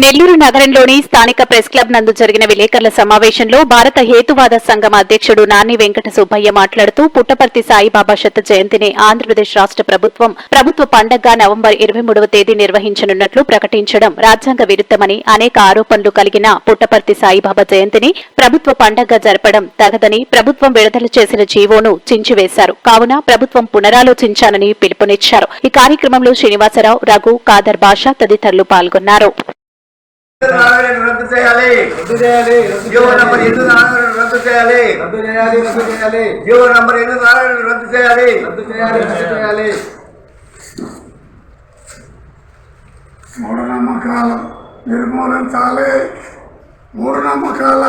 నెల్లూరు నగరంలోని స్థానిక press club నందు జరిగిన విలేకరుల సమావేశంలో భారత హేతువాద సంఘం అధ్యక్షుడు నాని వెంకట సుబ్బయ్య మాట్లాడుతూ పుట్టపర్తి సాయిబాబా శత జయంతిని ఆంధ్రప్రదేశ్ రాష్ట్ర ప్రభుత్వం ప్రభుత్వ పండగగా నవంబర్ ఇరవై మూడవ తేదీ నిర్వహించనున్నట్లు ప్రకటించడం రాజ్యాంగ విరుద్ధమని అనేక ఆరోపణలు కలిగిన పుట్టపర్తి సాయిబాబా జయంతిని ప్రభుత్వ పండగగా జరపడం తగదని ప్రభుత్వం విడుదల చేసిన జీవోను చించివేశారు. కావున ప్రభుత్వం పునరాలోచించాలని పిలుపునిచ్చారు. ఈ కార్యక్రమంలో శ్రీనివాసరావు రఘు కాదర్ బాషా తదితరులు పాల్గొన్నారు. రద్దు చేయాలి రద్దు చేయాలి. రద్దు జీవో నంబర్ ఎనిమిది నారాయణ రద్దు చేయాలి. రద్దు చేయాలి రద్దు చేయాలి. జీవో నంబర్ ఎనిమిది నారాయణ రద్దు చేయాలి. రద్దు చేయాలి రద్దు చేయాలి. మూఢనమ్మకాలు నిర్మూలించాలి. మూఢనమ్మకాల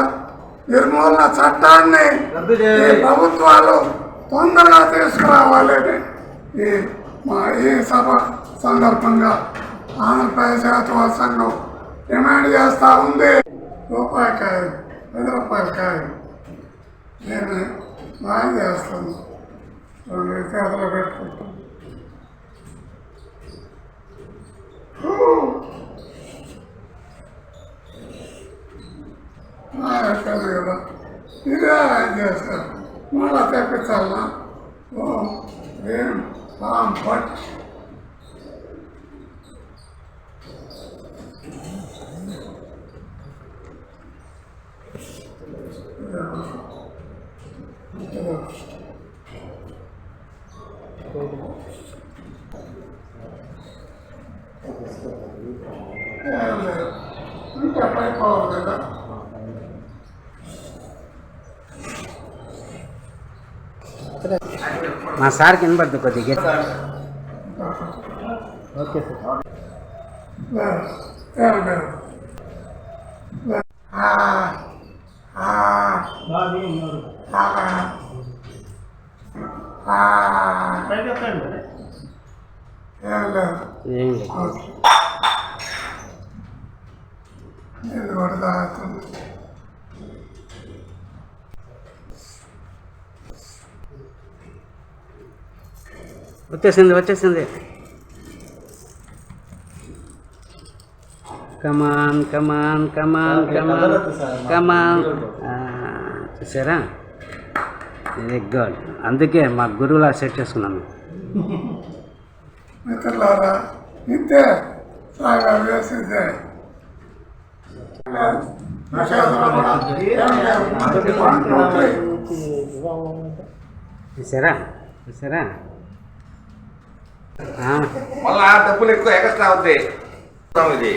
నిర్మూలన చట్టాన్ని రద్దు ఈ చేయాలి ప్రభుత్వాలు తొందరగా తీసుకురావాలని ఈ మా ఈ సభ సందర్భంగా ఆంధ్రప్రదేశ్ జాతీయ సంఘం డిమాండ్ చేస్తా ఉంది. రూపాయి కాదు పది రూపాయలు కాదు. నేను బాగా చేస్తాను. రెండు చేతులు పెట్టుకుంటాను కదా ఇదే ఆయన చేస్తారు మళ్ళా తెప్పించాలా ఇంకా పైపోవాలి కదా మా సార్కి వినపడుతుంది కొద్దిగా ఓకే సార్ ఏం లేదు ఇది కూడా తాగుతుంది వచ్చేసింది వచ్చేసింది come on come on come on come on come on చూసారా? వెరీ గుడ్ అందుకే మా గురువులా సెట్ చేసుకున్నాను మిత్రులారా ఇంతే సాగా వేసిందే. చూసారా? చూసారా? ఆ, మళ్ళా డబ్బులు ఎక్కువ ఎక్స్ట్రా అవుతాయి మొత్తం ఇది.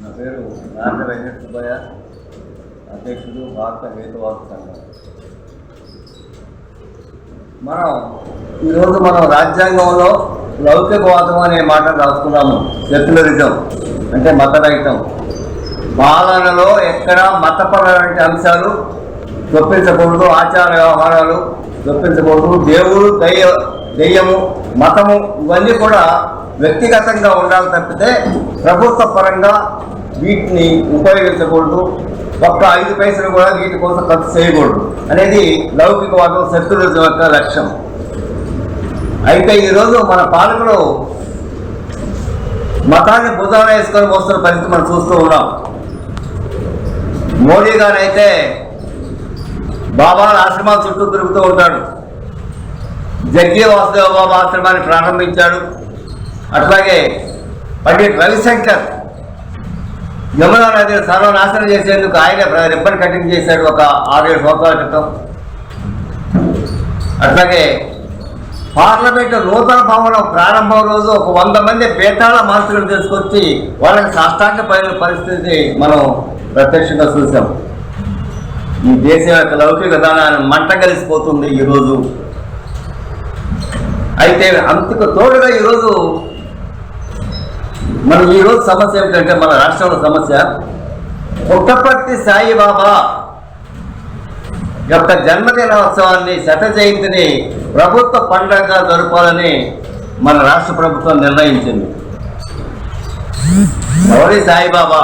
నా పేరు నాన్న వెంకట సుబ్బయ్య. అధ్యక్షుడు భారత హేతువాద సంఘం. మనం ఈరోజు మనం రాజ్యాంగంలో లౌకికవాదం అనే మాట రాసుకున్నాము. సెక్యులరిజం అంటే మతరహితం. పాలనలో ఎక్కడ మతపరమైన అంశాలు చొప్పించకూడదు ఆచార వ్యవహారాలు చొప్పించకూడదు. దేవుడు దయ్య దెయ్యము మతము ఇవన్నీ కూడా వ్యక్తిగతంగా ఉండాలి తప్పితే ప్రభుత్వ పరంగా వీటిని ఉపయోగించకూడదు. ఒక్క ఐదు పైసలు కూడా వీటి కోసం ఖర్చు చేయకూడదు. అనేది లౌకికవాదం సెక్యులరిజం యొక్క లక్ష్యం. అయితే ఈరోజు మన పాలకులు మతాన్ని భుజాన వేసుకొని వస్తున్న పరిస్థితి మనం చూస్తూ ఉన్నాం. మోడీ గారు అయితే బాబా ఆశ్రమాల చుట్టూ తిరుగుతూ ఉంటాడు. జగ్గి వాసుదేవ బాబా ఆశ్రమాన్ని ప్రారంభించాడు. అట్లాగే పండిట్ రవిశంకర్ యమునా నదిని సర్వనాశనం చేసేందుకు ఆయన రిబ్బన్ కటింగ్ చేశాడు ఒక ఆరేడు సంవత్సరాల క్రితం. అట్లాగే పార్లమెంట్ నూతన భవనం ప్రారంభం రోజు ఒక వంద మంది బేతాళ మాస్టర్లు తీసుకొచ్చి వాళ్ళకి సాష్టాంగ పరిస్థితి మనం ప్రత్యక్షంగా చూసాం. ఈ దేశం యొక్క లౌకిక విధానాన్ని మంట కలిసిపోతుంది ఈరోజు. అయితే అంతకు తోడుగా ఈరోజు మనం ఈరోజు సమస్య ఏమిటంటే మన రాష్ట్రంలో సమస్య పుట్టపర్తి సాయిబాబా యొక్క జన్మదినోత్సవాన్ని శత జయంతిని ప్రభుత్వ పండుగగా జరపాలని మన రాష్ట్ర ప్రభుత్వం నిర్ణయించింది. గౌరీ సాయిబాబా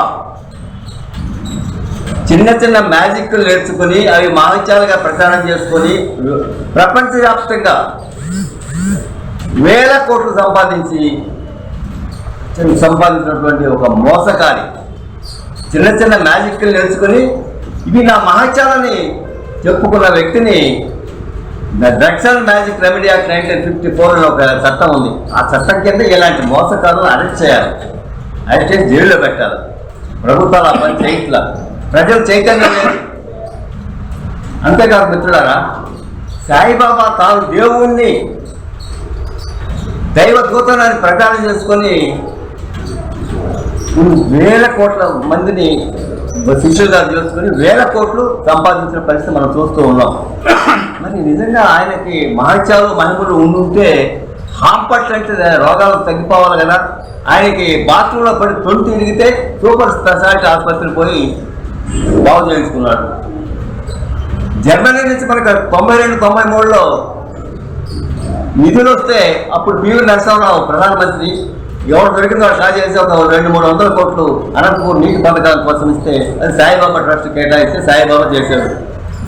చిన్న చిన్న మ్యాజిక్లు నేర్చుకుని అవి మహత్యాలుగా ప్రచారం చేసుకొని ప్రపంచవ్యాప్తంగా వేల కోట్లు సంపాదించి సంపాదించినటువంటి ఒక మోసకారి. చిన్న చిన్న మ్యాజిక్లు నేర్చుకుని ఇవి నా మహత్యాలని చెప్పుకున్న వ్యక్తిని drugs and magic remedy act nineteen fifty ఫోర్లో ఒక చట్టం ఉంది. ఆ చట్టం కింద ఇలాంటి మోసకారులను అరెస్ట్ చేయాలి. అరెస్ట్ చేసి జైల్లో పెట్టాలి. ప్రభుత్వాలు ఆ పని చేయట్లా ప్రజలు చైతన్యం లేదు అంతేకాదు మిత్రులారా సాయిబాబా తాను దేవుణ్ణి దైవ దూతనాన్ని ప్రచారం చేసుకొని వేల కోట్ల మందిని శిష్యులుగా చేసుకుని వేల కోట్లు సంపాదించిన పరిస్థితి మనం చూస్తూ ఉన్నాం. మరి నిజంగా ఆయనకి మహత్యాలు మహిమలు ఉండుంటే హాంపట్లు అంటే రోగాలు తగ్గిపోవాలి కదా. ఆయనకి బాత్రూంలో పడి తొలి తిరిగితే సూపర్ స్పెషాలిటీ ఆసుపత్రికి పోయి బాగు చేయించుకున్నాడు. జర్మనీ నుంచి మనకు తొంభై రెండు తొంభై మూడులో నిధులు వస్తే అప్పుడు పివి నరసింహరావు ప్రధానమంత్రి ఎవరు దొరికిందో షా చేసి ఒక రెండు మూడు వందల కోట్లు అనంతపూర్ నీటి పథకాల కోసం ఇస్తే అది సాయిబాబా ట్రస్ట్ కేటాయిస్తే సాయిబాబా చేశాడు.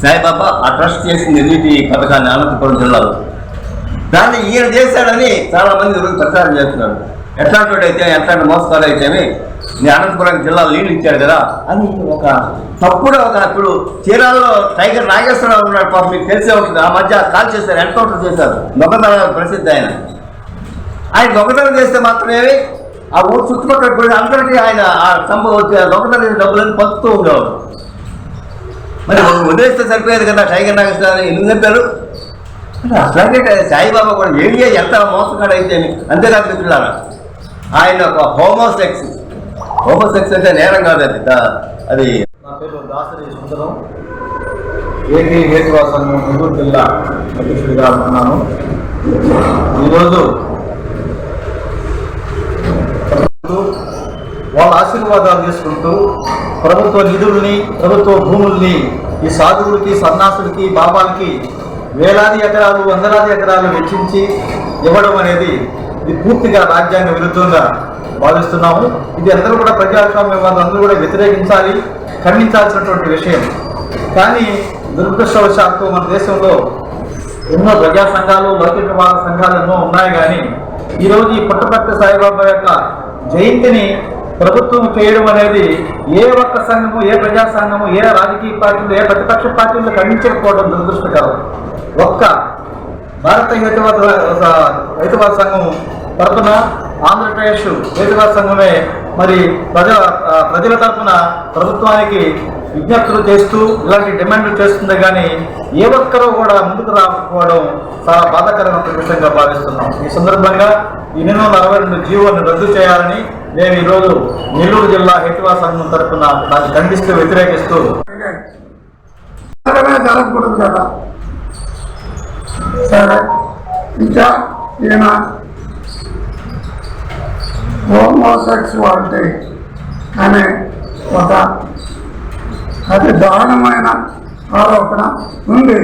సాయిబాబా ఆ ట్రస్ట్ చేసింది నీటి పథకాన్ని అనంతపురం జిల్లాలో. దాన్ని ఈయన చేశాడని చాలా మంది ప్రచారం చేస్తున్నారు. ఎట్లాంటి అయితే ఎట్లాంటి మోసకాలు అయితేనే నీ అనంతపురం జిల్లాలో నీళ్ళు ఇచ్చాడు కదా అని ఒక తప్పుడు ఒక అప్పుడు చీరాల్లో టైగర్ నాగేశ్వరరావు ఉన్నాడు పాపం మీకు తెలిసే ఉంటుంది. ఆ మధ్య కాల్ చేశారు ఎన్కౌంటర్ చేశారు. దొంగతనం ప్రసిద్ధి ఆయన. ఆయన దొంగతనం చేస్తే మాత్రమే ఆ ఊరు చుట్టుపక్కల కూడా అందరికీ ఆయన ఆ సంభవం దొంగతనం చేసిన డబ్బులను పంచుతూ ఉండేవాడు. మరి వదిలేస్తే సరిపోయేది కదా టైగర్ నాగేశ్వరరావు ఎందుకు చెప్పారు? అట్లాగే సాయిబాబా కూడా ఏడియా ఎంత మోసగాడు అయితే అంతేకాదు మిత్రులారా ఆయన ఒక హోమోసెక్స్. హోమోసెక్స్ అంటే నేరం కాదు అది అది. నా పేరు దాసరి సుందరం. ఏపీ హేతువాసం గుంటూరు జిల్లా అధ్యక్షుడిగా ఉన్నాను. ఈరోజు వాళ్ళ ఆశీర్వాదాలు తీసుకుంటూ ప్రభుత్వ నిధుల్ని ప్రభుత్వ భూముల్ని ఈ సాధువులకి సన్నాసులకి బాబాలకి వేలాది ఎకరాలు వందలాది ఎకరాలు వెచ్చించి ఇవ్వడం అనేది ఇది పూర్తిగా రాజ్యాంగ విరుద్ధంగా భావిస్తున్నాము. ఇది అందరూ కూడా ప్రజాస్వామ్య వాళ్ళందరూ కూడా వ్యతిరేకించాలి ఖండించాల్సినటువంటి విషయం. కానీ దురదృష్టవశాత్తు మన దేశంలో ఎన్నో ప్రజా సంఘాలు లౌకికవాద సంఘాలు ఎన్నో ఉన్నాయి కానీ ఈరోజు ఈ పుట్టపర్తి సాయిబాబా యొక్క జయంతిని ప్రభుత్వం చేయడం అనేది ఏ ఒక్క సంఘము ఏ ప్రజా సంఘము ఏ రాజకీయ పార్టీలు ఏ ప్రతిపక్ష పార్టీలు ఖండించకపోవడం దురదృష్టకరం. ఒక్క భారత హేతువాద హేతువాద సంఘం తరఫున ఆంధ్రప్రదేశ్ హేతువాద సంఘమే మరి ప్రజల ప్రజల తరఫున ప్రభుత్వానికి విజ్ఞప్తులు చేస్తూ ఇలాంటి డిమాండ్లు చేస్తుంది కానీ ఏ ఒక్కరూ కూడా ముందుకు రాకపోవడం చాలా బాధాకరమైన విషయంగా భావిస్తున్నాం. ఈ సందర్భంగా ఎనిమిది వందల అరవై రెండు జీవోను రద్దు చేయాలని మేము ఈరోజు నెల్లూరు జిల్లా హేతువాద సంఘం తరఫున దాన్ని ఖండిస్తూ వ్యతిరేకిస్తూ సరే జరగకూడదు కదా. సరే ఇంకా ఈయన హోమోసెక్సువాలిటీ అనే ఒక అతి దారుణమైన ఆరోపణ ఉంది.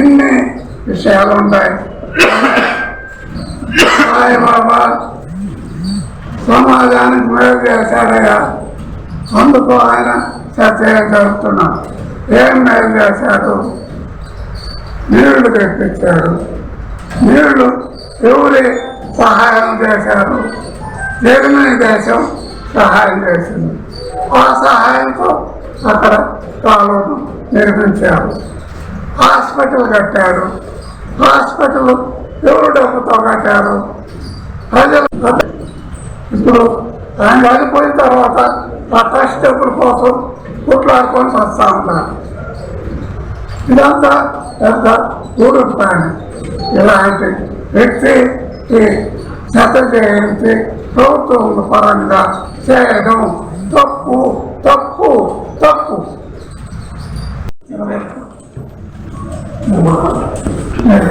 ఇన్ని విషయాలు ఉంటాయి. సాయిబాబా సమాజానికి మేలు అందుకు ఆయన చర్చ జరుపుతున్నాం ఏం మేలు చేశాడు నీళ్ళు తెప్పించాడు నీళ్ళు ఎవరి సహాయం చేశారు? జగన్ దేశం సహాయం చేసింది. ఆ సహాయంతో అక్కడ కాలువను నిర్మించారు. హాస్పిటల్ కట్టారు. హాస్పిటల్ ఎవరు డబ్బుతో కట్టారు? ప్రజలు ఇప్పుడు ఆయన వెళ్ళిపోయిన తర్వాత ఆ ట్రస్ట్ డబ్బుల కోసం కొట్లాడుకొని వస్తూ ఉంటారు ఇదంతా పెద్ద ఊరు ఇలాంటి వ్యక్తి ఈ చెత్త చేయించి ప్రభుత్వం పరంగా చేయడం తప్పు తప్పు తప్పు. నేను